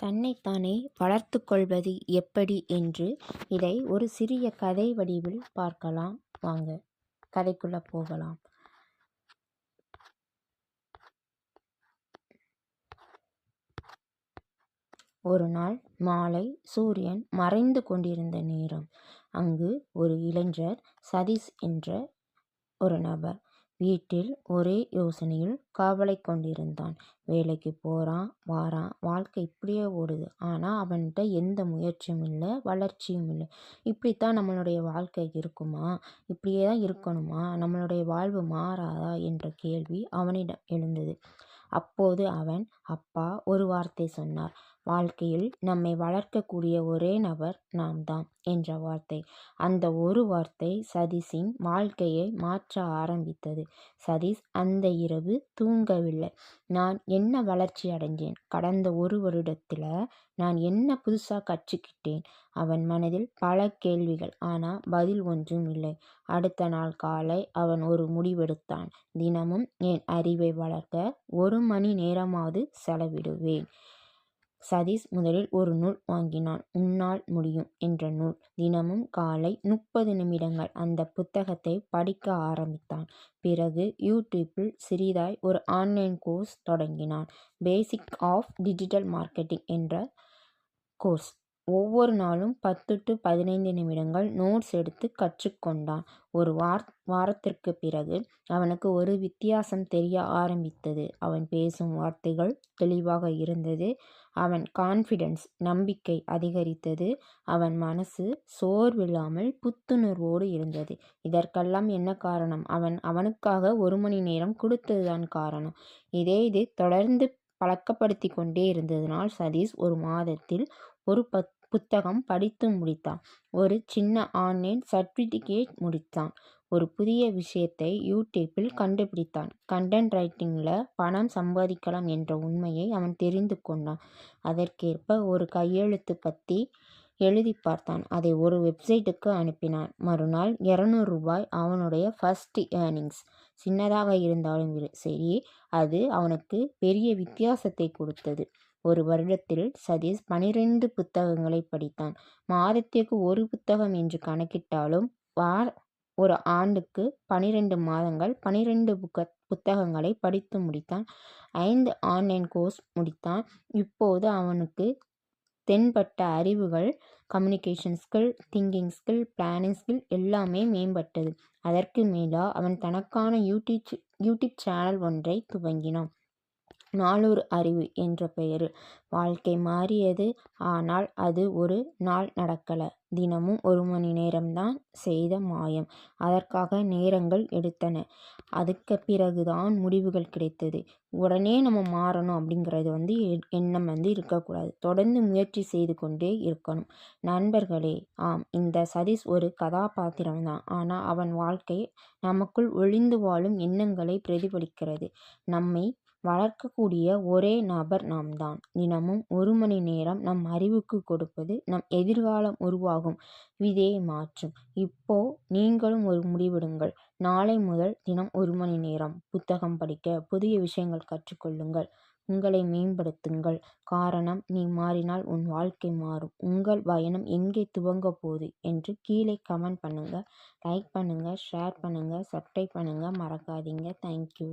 தன்னைத்தானே வளர்த்து கொள்வது எப்படி என்று இதை ஒரு சிறிய கதை வடிவில் பார்க்கலாம். வாங்க கதைக்குள்ள போகலாம். ஒரு நாள் மாலை சூரியன் மறைந்து கொண்டிருந்த நேரம். அங்கு ஒரு இளைஞர் சதீஷ் என்ற ஒரு நபர் வீட்டில் ஒரே யோசனையில் காவலை கொண்டிருந்தான். வேலைக்கு போறான், வாரான், வாழ்க்கை இப்படியே ஓடுது. ஆனா அவன்கிட்ட எந்த முயற்சியும் இல்லை வளர்ச்சியும் இல்லை இப்படித்தான் நம்மளுடைய வாழ்க்கை இருக்குமா? இப்படியே தான் இருக்கணுமா? நம்மளுடைய வாழ்வு மாறாதா? என்ற கேள்வி அவனிடம் எழுந்தது. அப்போது அவன் அப்பா ஒரு வார்த்தை சொன்னார். வாழ்க்கையில் நம்மை வளர்க்கக்கூடிய ஒரே நபர் நாம் தான் என்ற வார்த்தை. அந்த ஒரு வார்த்தை சதீஷின் வாழ்க்கையை மாற்ற ஆரம்பித்தது. சதீஷ் அந்த இரவு தூங்கவில்லை. நான் என்ன வளர்ச்சி அடைஞ்சேன்? கடந்த ஒரு வருடத்தில் நான் என்ன புதுசாக கற்றுக்கிட்டேன்? அவன் மனதில் பல கேள்விகள். ஆனால் பதில் ஒன்றும் இல்லை. அடுத்த நாள் காலை அவன் ஒரு முடிவெடுத்தான். தினமும் என் அறிவை வளர்க்க ஒரு மணி நேரமாவது செலவிடுவேன். சதீஷ் முதலில் ஒரு நூல் வாங்கினான். உன்னால் முடியும் என்ற நூல். தினமும் காலை முப்பது நிமிடங்கள் அந்த புத்தகத்தை படிக்க ஆரம்பித்தான். பிறகு யூடியூப்பில் சிறிதாய் ஒரு ஆன்லைன் கோர்ஸ் தொடங்கினான். பேசிக் ஆஃப் டிஜிட்டல் மார்க்கெட்டிங் என்ற கோர்ஸ். ஒவ்வொரு நாளும் பத்து டு பதினைந்து நிமிடங்கள் நோட்ஸ் எடுத்து கற்றுக்கொண்டான். ஒரு வார் வாரத்திற்கு பிறகு அவனுக்கு ஒரு வித்தியாசம் தெரிய ஆரம்பித்தது. அவன் பேசும் வார்த்தைகள் தெளிவாக இருந்தது. அவன் கான்ஃபிடென்ஸ் நம்பிக்கை அதிகரித்தது. அவன் மனசு சோர்வில்லாமல் புத்துணர்வோடு இருந்தது. இதற்கெல்லாம் என்ன காரணம்? அவன் அவனுக்காக ஒரு மணி நேரம் கொடுத்ததுதான் காரணம். இதே இது தொடர்ந்து பழக்கப்படுத்தி கொண்டே இருந்ததனால் சதீஷ் ஒரு மாதத்தில் ஒரு பத் புத்தகம் படித்து முடித்தான். ஒரு சின்ன ஆன்லைன் சர்டிஃபிகேட் முடித்தான். ஒரு புதிய விஷயத்தை யூடியூப்பில் கண்டுபிடித்தான். கண்டென்ட் ரைட்டிங்கில் பணம் சம்பாதிக்கலாம் என்ற உண்மையை அவன் தெரிந்து கொண்டான். அதற்கேற்ப ஒரு கையெழுத்து பற்றி எழுதி பார்த்தான். அதை ஒரு வெப்சைட்டுக்கு அனுப்பினான். மறுநாள் இரநூறு ரூபாய் அவனுடைய ஃபர்ஸ்ட் ஏர்னிங்ஸ். சின்னதாக இருந்தாலும் சரி அது அவனுக்கு பெரிய வித்தியாசத்தை கொடுத்தது. ஒரு வருடத்தில் சதீஷ் பனிரெண்டு புத்தகங்களை படித்தான். மாதத்திற்கு ஒரு புத்தகம் என்று கணக்கிட்டாலும் வார் ஒரு ஆண்டுக்கு பனிரெண்டு மாதங்கள் பனிரெண்டு புக்க புத்தகங்களை படித்து முடித்தான். ஐந்து ஆன்லைன் கோர்ஸ் முடித்தான். இப்போது அவனுக்கு தென்பட்ட அறிவுகள் communication skill thinking skill planning skill எல்லாமே மேம்பட்டது. அதற்கு மேலா அவன் தனக்கான யூடியூப் யூடியூப் சேனல் ஒன்றை துவங்கினான். நாளொரு அறிவு என்ற பெயரில். வாழ்க்கை மாறியது. ஆனால் அது ஒரு நாள் நடக்கல. தினமும் ஒரு மணி நேரம்தான் செய்த மாயம். அதற்காக நேரங்கள் எடுத்தன. அதுக்கு பிறகுதான் முடிவுகள் கிடைத்தது. உடனே நம்ம மாறணும் அப்படிங்கிறது வந்து எண்ணம் வந்து இருக்கக்கூடாது. தொடர்ந்து முயற்சி செய்து கொண்டே இருக்கணும். நண்பர்களே ஆம் இந்த சதீஷ் ஒரு கதாபாத்திரம்தான். ஆனால் அவன் வாழ்க்கை நமக்குள் ஒளிந்து வாழும் எண்ணங்களை பிரதிபலிக்கிறது. நம்மை வளர்க்கக்கூடிய ஒரே நபர் நாம்தான். தினமும் ஒரு மணி நேரம் நம் அறிவுக்கு கொடுப்பது நம் எதிர்காலம் உருவாகும் விதையை மாற்றும். இப்போ நீங்களும் ஒரு முடிவெடுங்கள். நாளை முதல் தினம் ஒரு மணி நேரம் புத்தகம் படிக்க புதிய விஷயங்கள் கற்றுக்கொள்ளுங்கள். உங்களை மேம்படுத்துங்கள். காரணம் நீ மாறினால் உன் வாழ்க்கை மாறும். உங்கள் பயணம் எங்கே துவங்கப் போகுது என்று கீழே கமெண்ட் பண்ணுங்க. லைக் பண்ணுங்க ஷேர் பண்ணுங்க சப்ஸ்கிரைப் பண்ணுங்க மறக்காதீங்க. தேங்க்யூ